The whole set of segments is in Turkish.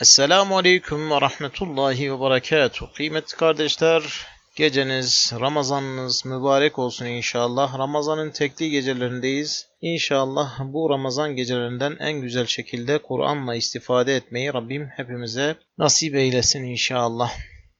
Esselamu Aleyküm ve Rahmetullahi ve Berekatuhu. Kıymetli kardeşler, geceniz, Ramazanınız mübarek olsun inşallah. Ramazanın tekli gecelerindeyiz. İnşallah bu Ramazan gecelerinden en güzel şekilde Kur'an'la istifade etmeyi Rabbim hepimize nasip eylesin inşallah.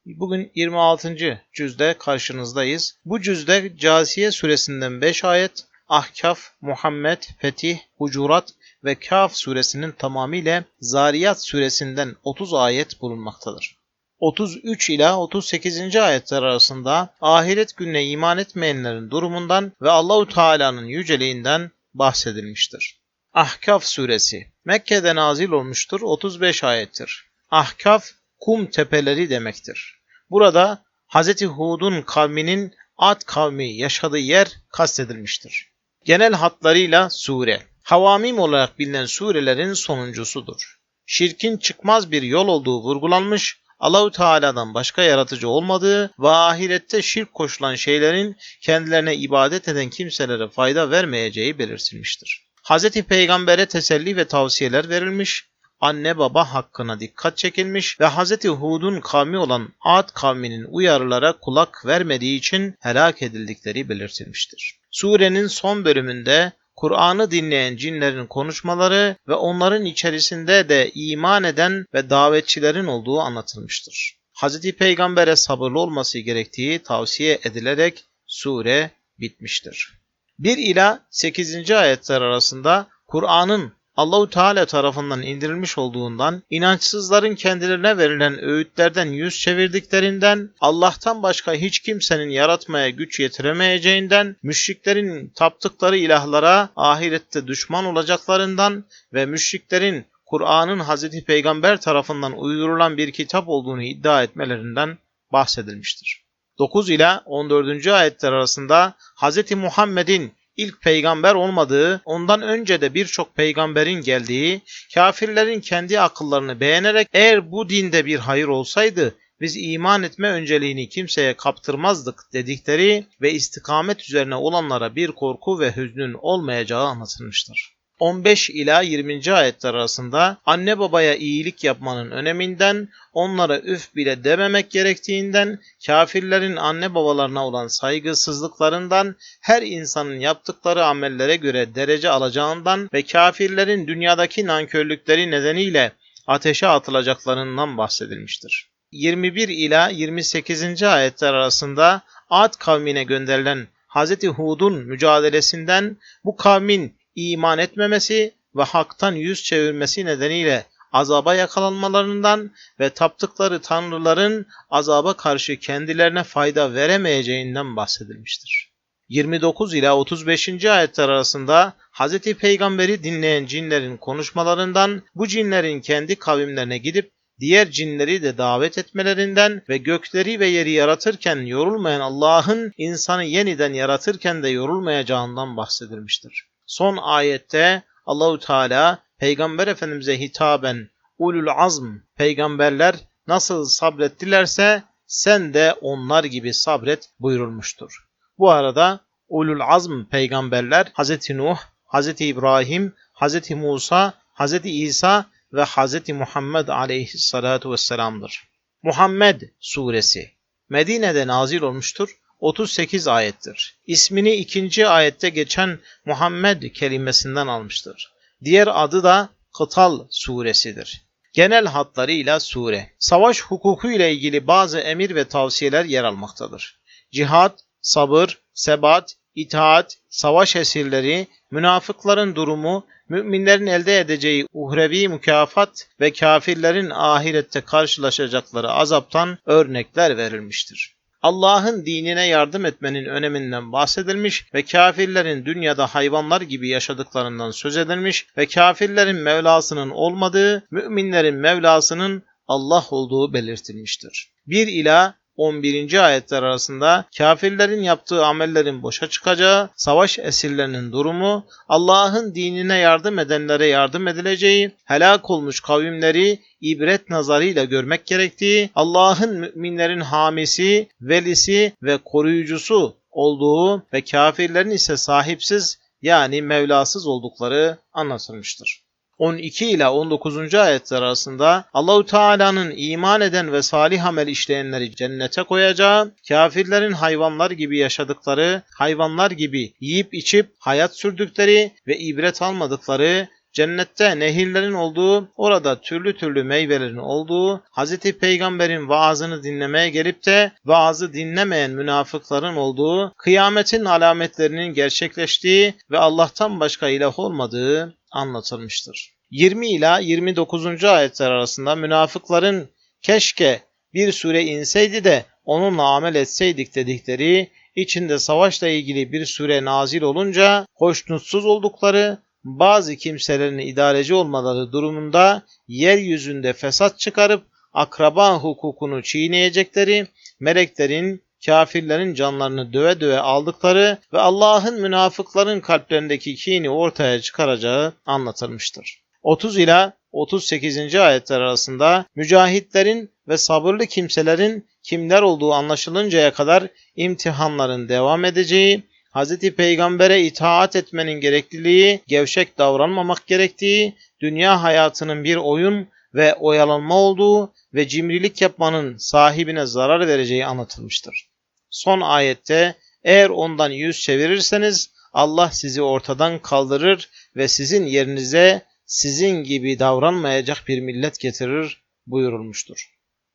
Bugün 26. cüzde karşınızdayız. Bu cüzde Casiye suresinden 5 ayet, Ahkaf, Muhammed, Fetih, Hucurat ve Kaf suresinin tamamıyla Zariyat suresinden 30 ayet bulunmaktadır. 33 ila 38. ayetler arasında ahiret gününe iman etmeyenlerin durumundan ve Allahu Teala'nın yüceliğinden bahsedilmiştir. Ahkaf suresi Mekke'de nazil olmuştur 35 ayettir. Ahkaf kum tepeleri demektir. Burada Hz. Hud'un kavminin Ad kavmi yaşadığı yer kastedilmiştir. Genel hatlarıyla sure Havamim olarak bilinen surelerin sonuncusudur. Şirkin çıkmaz bir yol olduğu vurgulanmış, Allahu Teala'dan başka yaratıcı olmadığı ve ahirette şirk koşulan şeylerin kendilerine ibadet eden kimselere fayda vermeyeceği belirtilmiştir. Hz. Peygamber'e teselli ve tavsiyeler verilmiş, anne baba hakkına dikkat çekilmiş ve Hz. Hud'un kavmi olan Ad kavminin uyarılara kulak vermediği için helak edildikleri belirtilmiştir. Surenin son bölümünde Kur'an'ı dinleyen cinlerin konuşmaları ve onların içerisinde de iman eden ve davetçilerin olduğu anlatılmıştır. Hz. Peygamber'e sabırlı olması gerektiği tavsiye edilerek sure bitmiştir. 1 ila 8. ayetler arasında Kur'an'ın Allahu Teala tarafından indirilmiş olduğundan, inançsızların kendilerine verilen öğütlerden yüz çevirdiklerinden, Allah'tan başka hiç kimsenin yaratmaya güç yetiremeyeceğinden, müşriklerin taptıkları ilahlara ahirette düşman olacaklarından ve müşriklerin Kur'an'ın Hz. Peygamber tarafından uydurulan bir kitap olduğunu iddia etmelerinden bahsedilmiştir. 9 ila 14. ayetler arasında Hz. Muhammed'in ilk peygamber olmadığı, ondan önce de birçok peygamberin geldiği, kafirlerin kendi akıllarını beğenerek eğer bu dinde bir hayır olsaydı biz iman etme önceliğini kimseye kaptırmazdık dedikleri ve istikamet üzerine olanlara bir korku ve hüznün olmayacağı anlatılmıştır. 15 ila 20. ayetler arasında anne babaya iyilik yapmanın öneminden, onlara üf bile dememek gerektiğinden, kafirlerin anne babalarına olan saygısızlıklarından, her insanın yaptıkları amellere göre derece alacağından ve kafirlerin dünyadaki nankörlükleri nedeniyle ateşe atılacaklarından bahsedilmiştir. 21 ila 28. ayetler arasında Ad kavmine gönderilen Hz. Hud'un mücadelesinden bu kavmin iman etmemesi ve haktan yüz çevirmesi nedeniyle azaba yakalanmalarından ve taptıkları tanrıların azaba karşı kendilerine fayda veremeyeceğinden bahsedilmiştir. 29 ila 35. ayetler arasında Hz. Peygamberi dinleyen cinlerin konuşmalarından bu cinlerin kendi kavimlerine gidip diğer cinleri de davet etmelerinden ve gökleri ve yeri yaratırken yorulmayan Allah'ın insanı yeniden yaratırken de yorulmayacağından bahsedilmiştir. Son ayette Allahu Teala Peygamber Efendimize hitaben ulul azm peygamberler nasıl sabrettilerse sen de onlar gibi sabret buyurulmuştur. Bu arada ulul azm peygamberler Hz. Nuh, Hz. İbrahim, Hz. Musa, Hz. İsa ve Hz. Muhammed aleyhissalatu vesselam'dır. Muhammed suresi Medine'de nazil olmuştur 38 ayettir. İsmini ikinci ayette geçen Muhammed kelimesinden almıştır. Diğer adı da Kıtal suresidir. Genel hatlarıyla sure. Savaş hukuku ile ilgili bazı emir ve tavsiyeler yer almaktadır. Cihad, sabır, sebat, itaat, savaş esirleri, münafıkların durumu, müminlerin elde edeceği uhrevi mükafat ve kafirlerin ahirette karşılaşacakları azaptan örnekler verilmiştir. Allah'ın dinine yardım etmenin öneminden bahsedilmiş ve kafirlerin dünyada hayvanlar gibi yaşadıklarından söz edilmiş ve kafirlerin Mevlasının olmadığı, müminlerin Mevlasının Allah olduğu belirtilmiştir. 1 ila 11. ayetler arasında kafirlerin yaptığı amellerin boşa çıkacağı, savaş esirlerinin durumu, Allah'ın dinine yardım edenlere yardım edileceği, helak olmuş kavimleri ibret nazarıyla görmek gerektiği, Allah'ın müminlerin hamisi, velisi ve koruyucusu olduğu ve kafirlerin ise sahipsiz yani Mevlasız oldukları anlatılmıştır. 12 ile 19. ayetler arasında Allahu Teala'nın iman eden ve salih amel işleyenleri cennete koyacağı, kafirlerin hayvanlar gibi yaşadıkları, hayvanlar gibi yiyip içip hayat sürdükleri ve ibret almadıkları Cennette nehirlerin olduğu, orada türlü türlü meyvelerin olduğu, Hz. Peygamber'in vaazını dinlemeye gelip de vaazı dinlemeyen münafıkların olduğu, kıyametin alametlerinin gerçekleştiği ve Allah'tan başka ilah olmadığı anlatılmıştır. 20 ila 29. ayetler arasında münafıkların keşke bir sure inseydi de onunla amel etseydik dedikleri, içinde savaşla ilgili bir sure nazil olunca hoşnutsuz oldukları, bazı kimselerin idareci olmaları durumunda yeryüzünde fesat çıkarıp akraba hukukunu çiğneyecekleri, meleklerin, kafirlerin canlarını döve döve aldıkları ve Allah'ın münafıkların kalplerindeki kini ortaya çıkaracağı anlatılmıştır. 30 ila 38. ayetler arasında mücahitlerin ve sabırlı kimselerin kimler olduğu anlaşılıncaya kadar imtihanların devam edeceği, Hz. Peygamber'e itaat etmenin gerekliliği, gevşek davranmamak gerektiği, dünya hayatının bir oyun ve oyalanma olduğu ve cimrilik yapmanın sahibine zarar vereceği anlatılmıştır. Son ayette eğer ondan yüz çevirirseniz Allah sizi ortadan kaldırır ve sizin yerinize sizin gibi davranmayacak bir millet getirir buyurulmuştur.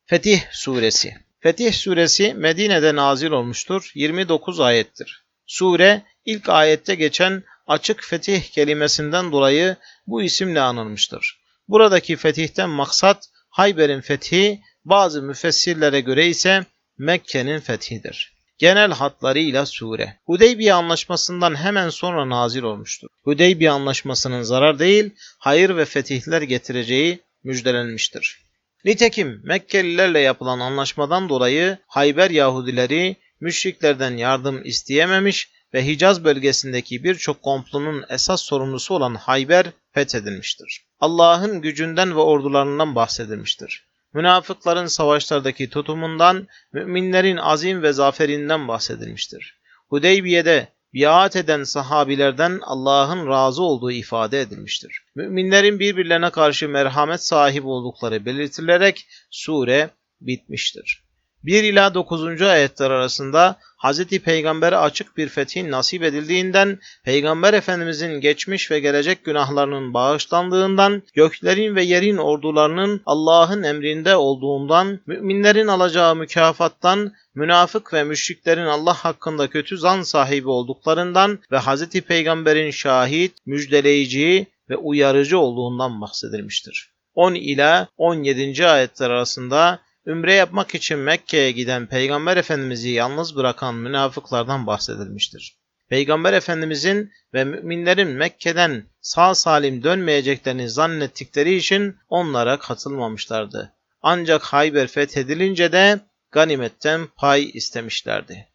Fetih Suresi Fetih Suresi Medine'de nazil olmuştur. 29 ayettir. Sure ilk ayette geçen açık fetih kelimesinden dolayı bu isimle anılmıştır. Buradaki fetihten maksat Hayber'in fethi, bazı müfessirlere göre ise Mekke'nin fethidir. Genel hatlarıyla sure. Hudeybiye anlaşmasından hemen sonra nazil olmuştur. Hudeybiye anlaşmasının zarar değil, hayır ve fetihler getireceği müjdelenmiştir. Nitekim Mekkelilerle yapılan anlaşmadan dolayı Hayber Yahudileri müşriklerden yardım isteyememiş ve Hicaz bölgesindeki birçok komplonun esas sorumlusu olan Hayber fethedilmiştir. Allah'ın gücünden ve ordularından bahsedilmiştir. Münafıkların savaşlardaki tutumundan, müminlerin azim ve zaferinden bahsedilmiştir. Hudeybiye'de biat eden sahabilerden Allah'ın razı olduğu ifade edilmiştir. Müminlerin birbirlerine karşı merhamet sahibi oldukları belirtilerek sure bitmiştir. 1 ila 9. ayetler arasında Hz. Peygamber'e açık bir fethin nasip edildiğinden, Peygamber Efendimizin geçmiş ve gelecek günahlarının bağışlandığından, göklerin ve yerin ordularının Allah'ın emrinde olduğundan, müminlerin alacağı mükafattan, münafık ve müşriklerin Allah hakkında kötü zan sahibi olduklarından ve Hz. Peygamber'in şahit, müjdeleyici ve uyarıcı olduğundan bahsedilmiştir. 10 ila 17. ayetler arasında Ümre yapmak için Mekke'ye giden Peygamber Efendimiz'i yalnız bırakan münafıklardan bahsedilmiştir. Peygamber Efendimizin ve müminlerin Mekke'den sağ salim dönmeyeceklerini zannettikleri için onlara katılmamışlardı. Ancak Hayber fethedilince de ganimetten pay istemişlerdi.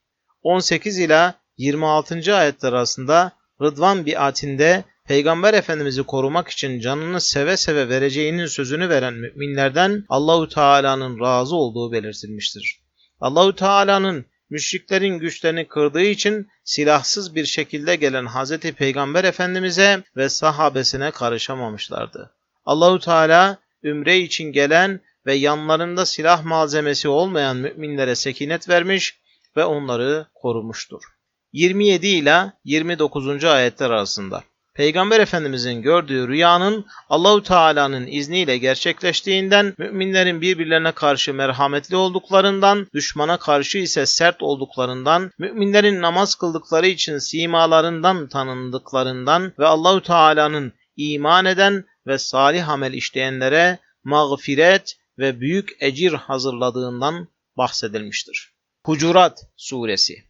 18 ila 26. ayetler arasında Rıdvan biatinde Peygamber Efendimiz'i korumak için canını seve seve vereceğinin sözünü veren müminlerden Allahu Teala'nın razı olduğu belirtilmiştir. Allahu Teala'nın müşriklerin güçlerini kırdığı için silahsız bir şekilde gelen Hz. Peygamber Efendimiz'e ve sahabesine karışamamışlardı. Allahu Teala ümre için gelen ve yanlarında silah malzemesi olmayan müminlere sekinet vermiş ve onları korumuştur. 27 ila 29. ayetler arasında Peygamber Efendimizin gördüğü rüyanın Allahu Teala'nın izniyle gerçekleştiğinden, müminlerin birbirlerine karşı merhametli olduklarından, düşmana karşı ise sert olduklarından, müminlerin namaz kıldıkları için simalarından tanındıklarından ve Allahu Teala'nın iman eden ve salih amel işleyenlere mağfiret ve büyük ecir hazırladığından bahsedilmiştir. Hucurat Suresi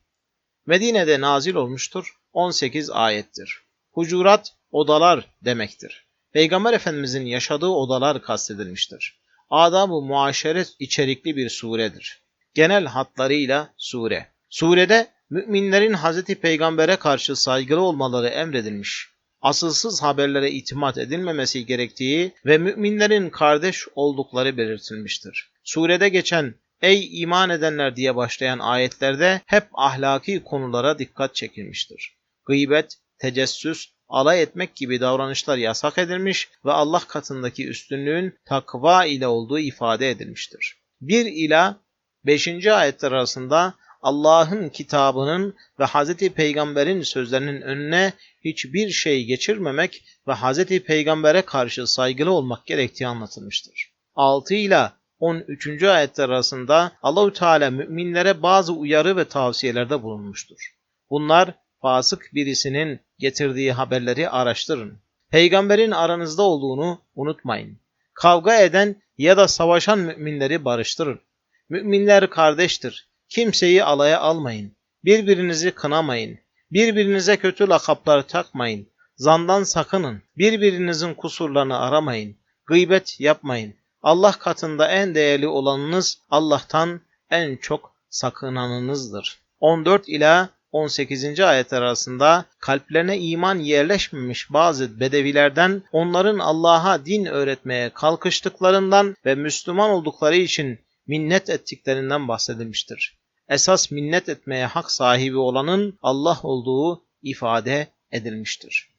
Medine'de nazil olmuştur. 18 ayettir. Hucurat odalar demektir. Peygamber Efendimizin yaşadığı odalar kastedilmiştir. Adab-ı muaşeret içerikli bir suredir. Genel hatlarıyla sure. Surede müminlerin Hz. Peygamber'e karşı saygılı olmaları emredilmiş. Asılsız haberlere itimat edilmemesi gerektiği ve müminlerin kardeş oldukları belirtilmiştir. Surede geçen Ey iman edenler diye başlayan ayetlerde hep ahlaki konulara dikkat çekilmiştir. Gıybet, tecessüs, alay etmek gibi davranışlar yasak edilmiş ve Allah katındaki üstünlüğün takva ile olduğu ifade edilmiştir. 1 ila 5. ayetler arasında Allah'ın kitabının ve Hz. Peygamber'in sözlerinin önüne hiçbir şey geçirmemek ve Hz. Peygamber'e karşı saygılı olmak gerektiği anlatılmıştır. 6 ile 13. ayetler arasında Allahü Teala müminlere bazı uyarı ve tavsiyelerde bulunmuştur. Bunlar fasık birisinin getirdiği haberleri araştırın. Peygamberin aranızda olduğunu unutmayın. Kavga eden ya da savaşan müminleri barıştırın. Müminler kardeştir. Kimseyi alaya almayın. Birbirinizi kınamayın. Birbirinize kötü lakaplar takmayın. Zandan sakının. Birbirinizin kusurlarını aramayın. Gıybet yapmayın. Allah katında en değerli olanınız Allah'tan en çok sakınanınızdır. 14 ila 18. ayetler arasında kalplerine iman yerleşmemiş bazı bedevilerden onların Allah'a din öğretmeye kalkıştıklarından ve Müslüman oldukları için minnet ettiklerinden bahsedilmiştir. Esas minnet etmeye hak sahibi olanın Allah olduğu ifade edilmiştir.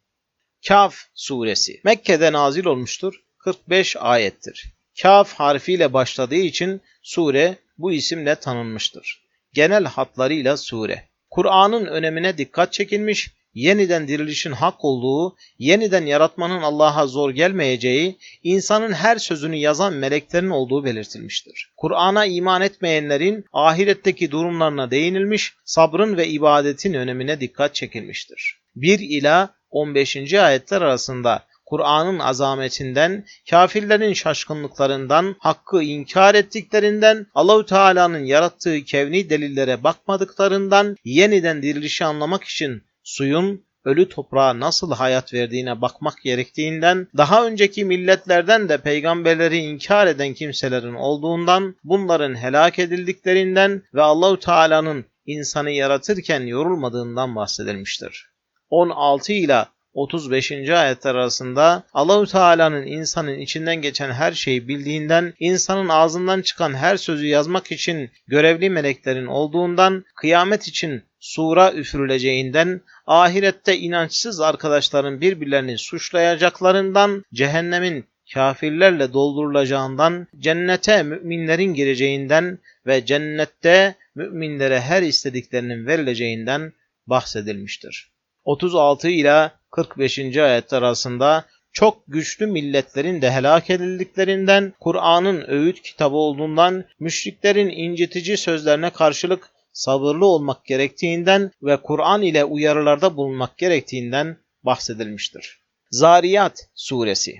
Kaf suresi Mekke'de nazil olmuştur. 45 ayettir. Kaf harfiyle başladığı için sure bu isimle tanınmıştır. Genel hatlarıyla sure. Kur'an'ın önemine dikkat çekilmiş, yeniden dirilişin hak olduğu, yeniden yaratmanın Allah'a zor gelmeyeceği, insanın her sözünü yazan meleklerin olduğu belirtilmiştir. Kur'an'a iman etmeyenlerin ahiretteki durumlarına değinilmiş, sabrın ve ibadetin önemine dikkat çekilmiştir. 1 ila 15. ayetler arasında Kur'an'ın azametinden, kafirlerin şaşkınlıklarından, hakkı inkar ettiklerinden, Allahü Teala'nın yarattığı kevni delillere bakmadıklarından, yeniden dirilişi anlamak için suyun ölü toprağa nasıl hayat verdiğine bakmak gerektiğinden, daha önceki milletlerden de peygamberleri inkar eden kimselerin olduğundan, bunların helak edildiklerinden ve Allahü Teala'nın insanı yaratırken yorulmadığından bahsedilmiştir. 16 ile 35. ayetler arasında Allahü Teala'nın insanın içinden geçen her şeyi bildiğinden, insanın ağzından çıkan her sözü yazmak için görevli meleklerin olduğundan, kıyamet için sura üfürüleceğinden, ahirette inançsız arkadaşların birbirlerini suçlayacaklarından, cehennemin kafirlerle doldurulacağından, cennete müminlerin gireceğinden ve cennette müminlere her istediklerinin verileceğinden bahsedilmiştir. 36 ila 45. ayetler arasında çok güçlü milletlerin de helak edildiklerinden, Kur'an'ın öğüt kitabı olduğundan, müşriklerin incitici sözlerine karşılık sabırlı olmak gerektiğinden ve Kur'an ile uyarılarda bulunmak gerektiğinden bahsedilmiştir. Zariyat suresi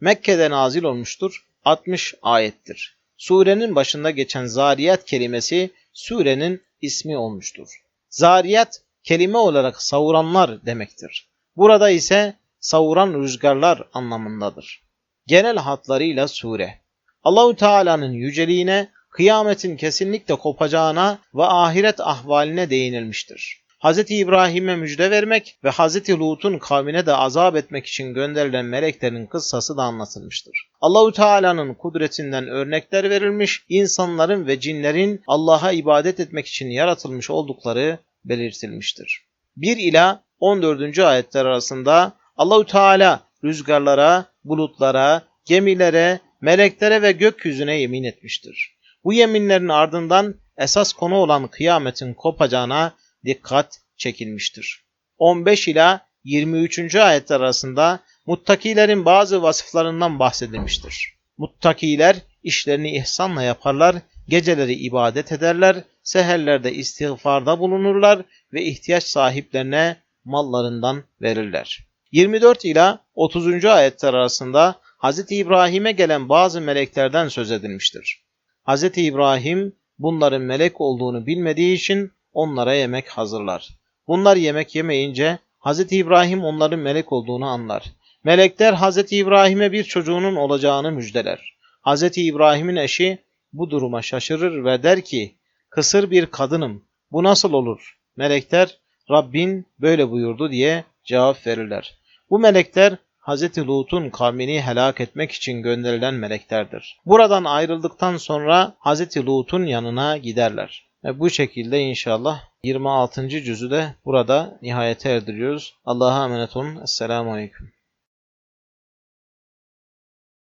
Mekke'de nazil olmuştur. 60 ayettir. Surenin başında geçen zariyat kelimesi surenin ismi olmuştur. Zariyat kelime olarak savuranlar demektir. Burada ise savuran rüzgarlar anlamındadır. Genel hatlarıyla sure. Allahü Teala'nın yüceliğine, kıyametin kesinlikle kopacağına ve ahiret ahvaline değinilmiştir. Hz. İbrahim'e müjde vermek ve Hz. Lut'un kavmine de azap etmek için gönderilen meleklerin kıssası da anlatılmıştır. Allahü Teala'nın kudretinden örnekler verilmiş, insanların ve cinlerin Allah'a ibadet etmek için yaratılmış oldukları belirtilmiştir. 1 ila 14. ayetler arasında Allahü Teala rüzgarlara, bulutlara, gemilere, meleklere ve gökyüzüne yemin etmiştir. Bu yeminlerin ardından esas konu olan kıyametin kopacağına dikkat çekilmiştir. 15 ila 23. ayetler arasında muttakilerin bazı vasıflarından bahsedilmiştir. Muttakiler işlerini ihsanla yaparlar, geceleri ibadet ederler, seherlerde istiğfarda bulunurlar ve ihtiyaç sahiplerine mallarından verirler. 24 ila 30. ayetler arasında Hz. İbrahim'e gelen bazı meleklerden söz edilmiştir. Hz. İbrahim bunların melek olduğunu bilmediği için onlara yemek hazırlar. Bunlar yemek yemeyince Hz. İbrahim onların melek olduğunu anlar. Melekler Hz. İbrahim'e bir çocuğunun olacağını müjdeler. Hz. İbrahim'in eşi bu duruma şaşırır ve der ki, kısır bir kadınım, bu nasıl olur? Melekler, Rabbin böyle buyurdu diye cevap verirler. Bu melekler Hz. Lut'un kavmini helak etmek için gönderilen meleklerdir. Buradan ayrıldıktan sonra Hz. Lut'un yanına giderler. Ve bu şekilde inşallah 26. cüzü de burada nihayete erdiriyoruz. Allah'a emanet olun. Esselamu Aleyküm.